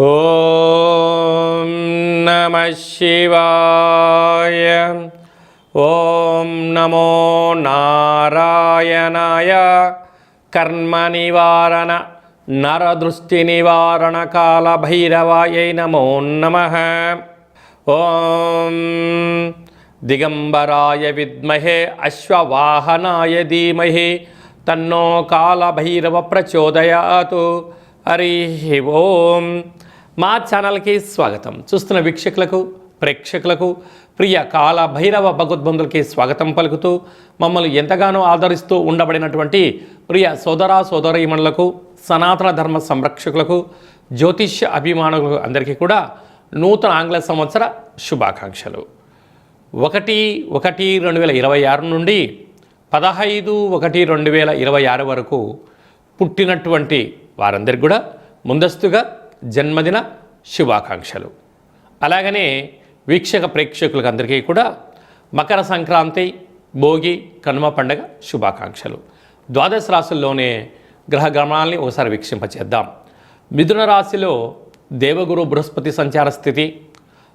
ఓం నమ శివాయ. ఓం నమో నారాయణాయ. కర్మ నివారణ నరదృష్టి నివారణ కాల భైరవాయ నమో నమ. ఓం దిగంబరాయ విద్మహే అశ్వవాహనాయ ధీమహి తన్నో కాలభైరవ ప్రచోదయాతు. హరి ఓం. మా ఛానల్కి స్వాగతం. చూస్తున్న వీక్షకులకు ప్రేక్షకులకు ప్రియ కాల భైరవ భగవద్బంధులకి స్వాగతం పలుకుతూ మమ్మల్ని ఎంతగానో ఆదరిస్తూ ఉండబడినటువంటి ప్రియ సోదర సోదరీమణులకు సనాతన ధర్మ సంరక్షకులకు జ్యోతిష్య అభిమానులకు అందరికీ కూడా నూతన ఆంగ్ల సంవత్సర శుభాకాంక్షలు. ఒకటి ఒకటి రెండు వేల ఇరవై ఆరు నుండి పదహైదు ఒకటి రెండు వేల ఇరవై ఆరు వరకు పుట్టినటువంటి వారందరికి కూడా ముందస్తుగా జన్మదిన శుభాకాంక్షలు. అలాగనే వీక్షక ప్రేక్షకులకు అందరికీ కూడా మకర సంక్రాంతి భోగి కనుమ పండగ శుభాకాంక్షలు. ద్వాదశ రాశుల్లోనే గ్రహ గమనాల్ని ఒకసారి వీక్షింపచేద్దాం. మిథున రాశిలో దేవగురు బృహస్పతి సంచార స్థితి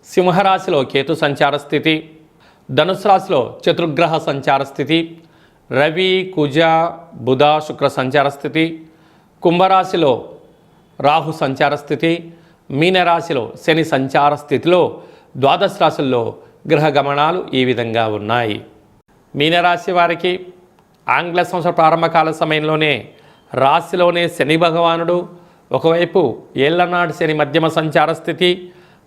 సింహరాశిలో కేతు సంచార స్థితి ధనుసు రాశిలో చతుర్గ్రహ సంచార స్థితి రవి కుజ బుధ శుక్ర సంచార స్థితి కుంభరాశిలో రాహు సంచార స్థితి మీనరాశిలో శని సంచార స్థితిలో ద్వాదశ రాశుల్లో గ్రహ గమనాలు ఈ విధంగా ఉన్నాయి. మీనరాశి వారికి ఆంగ్ల సంవత్సర ప్రారంభకాల సమయంలోనే రాశిలోనే శని భగవానుడు ఒకవైపు ఏళ్ళనాటి శని మధ్యమ సంచార స్థితి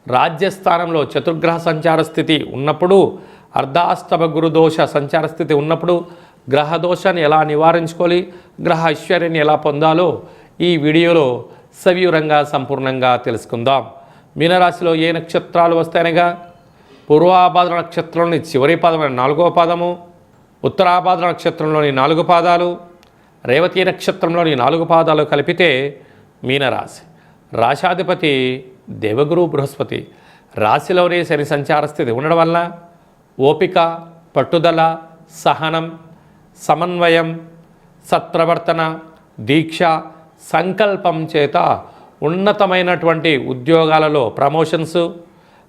రాజ్యస్థానంలో చతుర్గ్రహ సంచార స్థితి ఉన్నప్పుడు అర్ధాష్టమ గురుదోష సంచార స్థితి ఉన్నప్పుడు గ్రహ దోషాన్ని ఎలా నివారించుకోవాలి గ్రహ ఐశ్వర్యాన్ని ఎలా పొందాలో ఈ వీడియోలో సవివరంగా సంపూర్ణంగా తెలుసుకుందాం. మీనరాశిలో ఏ నక్షత్రాలు వస్తాయనగా? పూర్వాభాద్ర నక్షత్రంలోని చివరి పాదమైన నాలుగవ పాదము ఉత్తరాభాద్ర నక్షత్రంలోని నాలుగు పాదాలు రేవతి నక్షత్రంలోని నాలుగు పాదాలు కలిపితే మీనరాశి. రాశాధిపతి దేవగురు బృహస్పతి. రాశిలోనే శని సంచార స్థితి ఉండడం వల్ల ఓపిక పట్టుదల సహనం సమన్వయం సత్ప్రవర్తన దీక్ష సంకల్పం చేత ఉన్నతమైనటువంటి ఉద్యోగాలలో ప్రమోషన్స్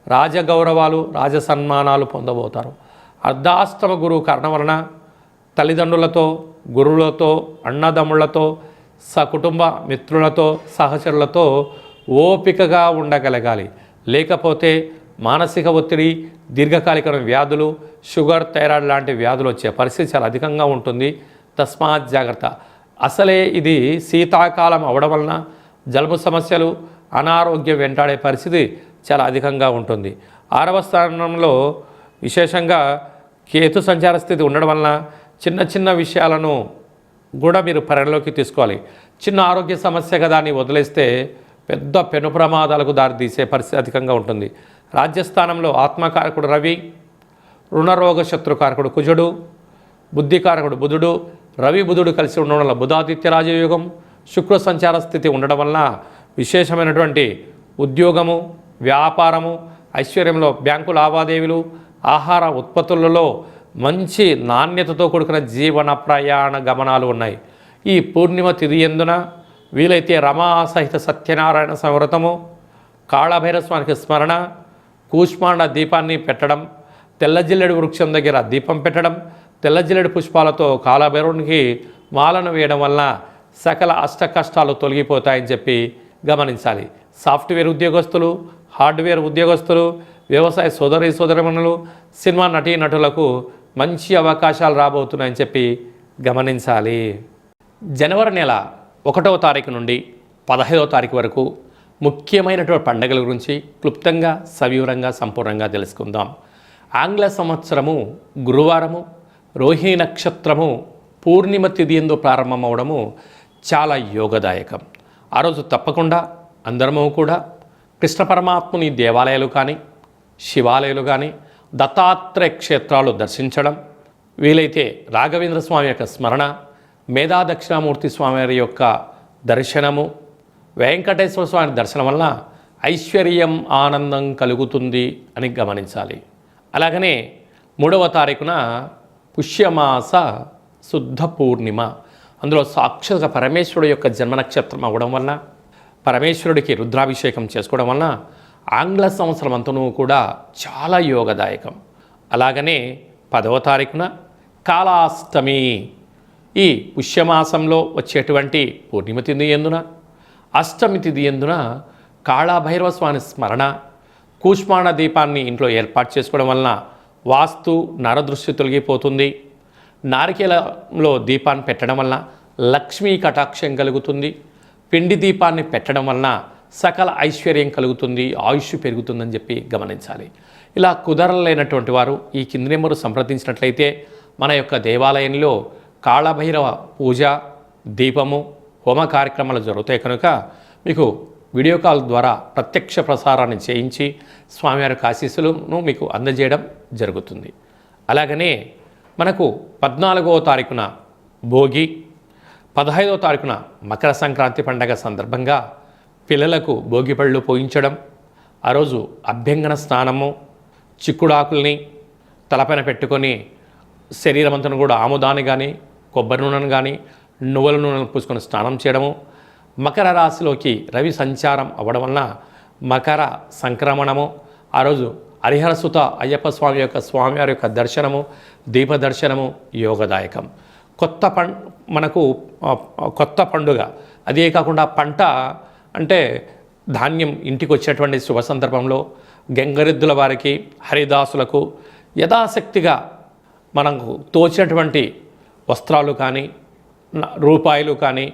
రాజగౌరవాలు రాజసన్మానాలు పొందబోతారు. అర్ధాష్టమ గురువు కారణం వలన తల్లిదండ్రులతో గురువులతో అన్నదమ్ములతో సకుటుంబ మిత్రులతో సహచరులతో ఓపికగా ఉండగలగాలి. లేకపోతే మానసిక ఒత్తిడి దీర్ఘకాలిక వ్యాధులు షుగర్ థైరాయిడ్ లాంటి వ్యాధులు వచ్చే పరిస్థితి చాలా అధికంగా ఉంటుంది. తస్మాత్ జాగ్రత్త. అసలే ఇది శీతాకాలం అవడం వలన జలుబు సమస్యలు అనారోగ్యం వెంటాడే పరిస్థితి చాలా అధికంగా ఉంటుంది. ఆరవ స్థానంలో విశేషంగా కేతు సంచార స్థితి ఉండడం వలన చిన్న చిన్న విషయాలను కూడా మీరు పరిగణలోకి తీసుకోవాలి. చిన్న ఆరోగ్య సమస్య కదా అని వదిలేస్తే పెద్ద పెను ప్రమాదాలకు దారితీసే పరిస్థితి అధికంగా ఉంటుంది. రాజ్యస్థానంలో ఆత్మకారకుడు రవి రుణరోగ శత్రుకారకుడు కుజుడు బుద్ధికారకుడు బుధుడు రవి బుధుడు కలిసి ఉండడం వల్ల బుధాదిత్య రాజయోగం శుక్ర సంచార స్థితి ఉండడం వలన విశేషమైనటువంటి ఉద్యోగము వ్యాపారము ఐశ్వర్యంలో బ్యాంకు లావాదేవీలు ఆహార ఉత్పత్తులలో మంచి నాణ్యతతో కూడుకున్న జీవన ప్రయాణ గమనాలు ఉన్నాయి. ఈ పూర్ణిమ తిథి ఎందున వీలైతే రమా సహిత సత్యనారాయణ సంవ్రతము కాళభైరస్వానికి స్మరణ కూష్మాండ దీపాన్ని పెట్టడం తెల్ల జిల్లెడు వృక్షం దగ్గర దీపం పెట్టడం తెల్లజిల్లెడు పుష్పాలతో కాలభైరవునికి మాలను వేయడం వలన సకల అష్ట కష్టాలు తొలగిపోతాయని చెప్పి గమనించాలి. సాఫ్ట్వేర్ ఉద్యోగస్తులు హార్డ్వేర్ ఉద్యోగస్తులు వ్యవసాయ సోదరి సోదరిమణులు సినిమా నటీ నటులకు మంచి అవకాశాలు రాబోతున్నాయని చెప్పి గమనించాలి. జనవరి నెల ఒకటవ తారీఖు నుండి పదహైదవ తారీఖు వరకు ముఖ్యమైనటువంటి పండుగల గురించి క్లుప్తంగా సవివరంగా సంపూర్ణంగా తెలుసుకుందాం. ఆంగ్ల సంవత్సరము గురువారము రోహిణి నక్షత్రము పూర్ణిమ తిథి ఎందు ప్రారంభమవడము చాలా యోగదాయకం. ఆ రోజు తప్పకుండా అందరము కూడా కృష్ణ పరమాత్ముని దేవాలయాలు కానీ శివాలయాలు కానీ దత్తాత్రేయ క్షేత్రాలు దర్శించడం వీలైతే రాఘవేంద్ర స్వామి యొక్క స్మరణ మేధా దక్షిణామూర్తి స్వామి వారి యొక్క దర్శనము వెంకటేశ్వర స్వామి దర్శనం వల్ల ఐశ్వర్యం ఆనందం కలుగుతుంది అని గమనించాలి. అలాగనే మూడవ తారీఖున పుష్యమాస శుద్ధ పూర్ణిమ. అందులో సాక్షాత్ పరమేశ్వరుడు యొక్క జన్మ నక్షత్రం అవ్వడం వలన పరమేశ్వరుడికి రుద్రాభిషేకం చేసుకోవడం వలన ఆంగ్ల సంవత్సరం అంతను కూడా చాలా యోగదాయకం. అలాగనే పదవ తారీఖున కాళాష్టమి. ఈ పుష్యమాసంలో వచ్చేటువంటి పూర్ణిమ తిథి ఎందున అష్టమి తిథి ఎందున కాళాభైరవ స్వామి స్మరణ కూష్మాణ దీపాన్ని ఇంట్లో ఏర్పాటు చేసుకోవడం వలన వాస్తు నరదృష్టి తొలగిపోతుంది. నారికేలంలో దీపాన్ని పెట్టడం వలన లక్ష్మీ కటాక్షం కలుగుతుంది. పిండి దీపాన్ని పెట్టడం వలన సకల ఐశ్వర్యం కలుగుతుంది. ఆయుష్ పెరుగుతుందని చెప్పి గమనించాలి. ఇలా కుదరలేనటువంటి వారు ఈ కింది నెంబరు సంప్రదించినట్లయితే మన యొక్క దేవాలయంలో కాళభైరవ పూజ దీపము హోమ కార్యక్రమాలు జరుగుతాయి కనుక మీకు వీడియో కాల్ ద్వారా ప్రత్యక్ష ప్రసారాన్ని చేయించి స్వామివారి ఆశీస్సులను మీకు అందజేయడం జరుగుతుంది. అలాగనే మనకు పద్నాలుగవ తారీఖున భోగి పదహైదవ తారీఖున మకర సంక్రాంతి పండగ సందర్భంగా పిల్లలకు భోగిపళ్ళు పోయించడం ఆ రోజు అభ్యంగన స్నానము చిక్కుడాకుల్ని తలపైన పెట్టుకొని శరీరం అంతా కూడా ఆముదాన్ని కానీ కొబ్బరి నూనెను కానీ నువ్వుల నూనెను పూసుకొని స్నానం చేయడము మకర రాశిలోకి రవి సంచారం అవ్వడం వలన మకర సంక్రమణము ఆ రోజు హరిహరసుత అయ్యప్ప స్వామి యొక్క స్వామివారి యొక్క దర్శనము దీప దర్శనము యోగదాయకం. కొత్త పం మనకు కొత్త పండుగ. అదే కాకుండా పంట అంటే ధాన్యం ఇంటికి వచ్చేటువంటి శుభ సందర్భంలో గంగరెద్దుల వారికి హరిదాసులకు యథాశక్తిగా మనకు తోచినటువంటి వస్త్రాలు కానీ రూపాయలు కానీ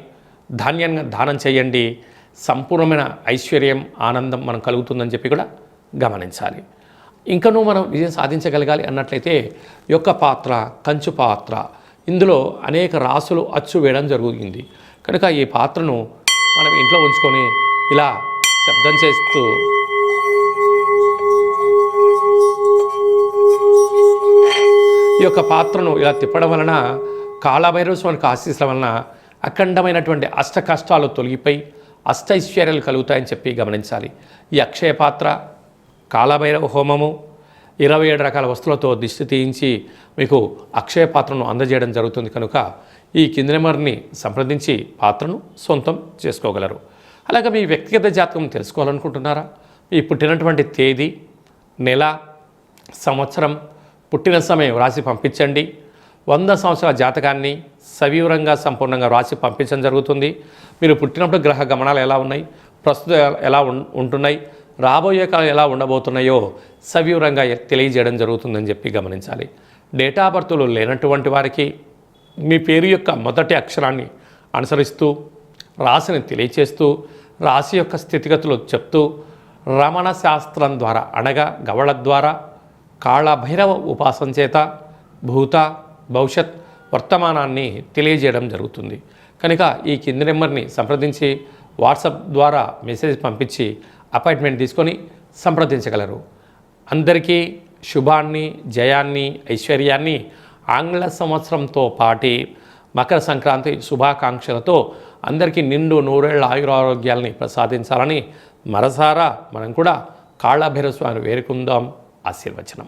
ధాన్యంగా దానం చేయండి. సంపూర్ణమైన ఐశ్వర్యం ఆనందం మనం కలుగుతుందని చెప్పి కూడా గమనించాలి. ఇంకనూ మనం విజయం సాధించగలగాలి అన్నట్లయితే ఈ యొక్క పాత్ర కంచు పాత్ర. ఇందులో అనేక రాసులు అచ్చు వేయడం జరుగుతుంది. కనుక ఈ పాత్రను మనం ఇంట్లో ఉంచుకొని ఇలా శబ్దం చేస్తూ ఈ యొక్క పాత్రను ఇలా తిప్పడం వలన కాళభైరవ స్వామికి ఆశీస్సుల వలన అఖండమైనటువంటి అష్ట కష్టాలు తొలగిపోయి అష్టైశ్వర్యాలు కలుగుతాయని చెప్పి గమనించాలి. ఈ అక్షయ పాత్ర కాలభైరవ హోమము ఇరవై ఏడు రకాల వస్తువులతో దిష్టి తీయించి మీకు అక్షయ పాత్రను అందజేయడం జరుగుతుంది కనుక ఈ కింది నెంబర్ని సంప్రదించి పాత్రను సొంతం చేసుకోగలరు. అలాగే మీ వ్యక్తిగత జాతకం తెలుసుకోవాలనుకుంటున్నారా? మీ పుట్టినటువంటి తేదీ నెల సంవత్సరం పుట్టిన సమయం రాసి పంపించండి. వంద సంవత్సరాల జాతకాన్ని సవివరంగా సంపూర్ణంగా రాసి పంపించడం జరుగుతుంది. మీరు పుట్టినప్పుడు గ్రహ గమనాలు ఎలా ఉన్నాయి? ప్రస్తుతం ఎలా ఉం- ఉంటున్నాయి? రాబోయే కాలం ఎలా ఉండబోతున్నాయో సవివరంగా తెలియజేయడం జరుగుతుందని చెప్పి గమనించాలి. డేటా బర్త్లు లేనటువంటి వారికి మీ పేరు యొక్క మొదటి అక్షరాన్ని అనుసరిస్తూ రాశిని తెలియచేస్తూ రాశి యొక్క స్థితిగతులు చెప్తూ రమణ శాస్త్రం ద్వారా అనగా గవళ ద్వారా కాళభైరవ ఉపాసన చేత భూత భవిష్యత్ వర్తమానాన్ని తెలియజేయడం జరుగుతుంది. కనుక ఈ కింది నెంబర్ని సంప్రదించి వాట్సాప్ ద్వారా మెసేజ్ పంపించి అపాయింట్మెంట్ తీసుకొని సంప్రదించగలరు. అందరికీ శుభాన్ని జయాన్ని ఐశ్వర్యాన్ని ఆంగ్ల సంవత్సరంతో పాటి మకర సంక్రాంతి శుభాకాంక్షలతో అందరికీ నిండు నూరేళ్ళ ఆయురారోగ్యాలని ప్రసాదించాలని మరసారా మనం కూడా కాళభైరస్వామిని వేరుకుందాం ఆశీర్వచనం.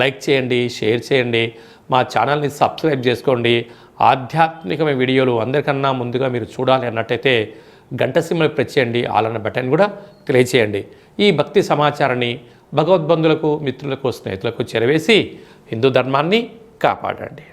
లైక్ చేయండి షేర్ చేయండి మా ఛానల్ని సబ్స్క్రైబ్ చేసుకోండి. ఆధ్యాత్మికమైన వీడియోలు అందరికన్నా ముందుగా మీరు చూడాలి అన్నట్టయితే గంట సిమ్మలు ప్రెస్ చేయండి ఆలన్న బటన్ కూడా తెలియచేయండి ఈ భక్తి సమాచారాన్ని భగవద్బంధులకు మిత్రులకు స్నేహితులకు చేరవేసి హిందూ ధర్మాన్ని కాపాడండి.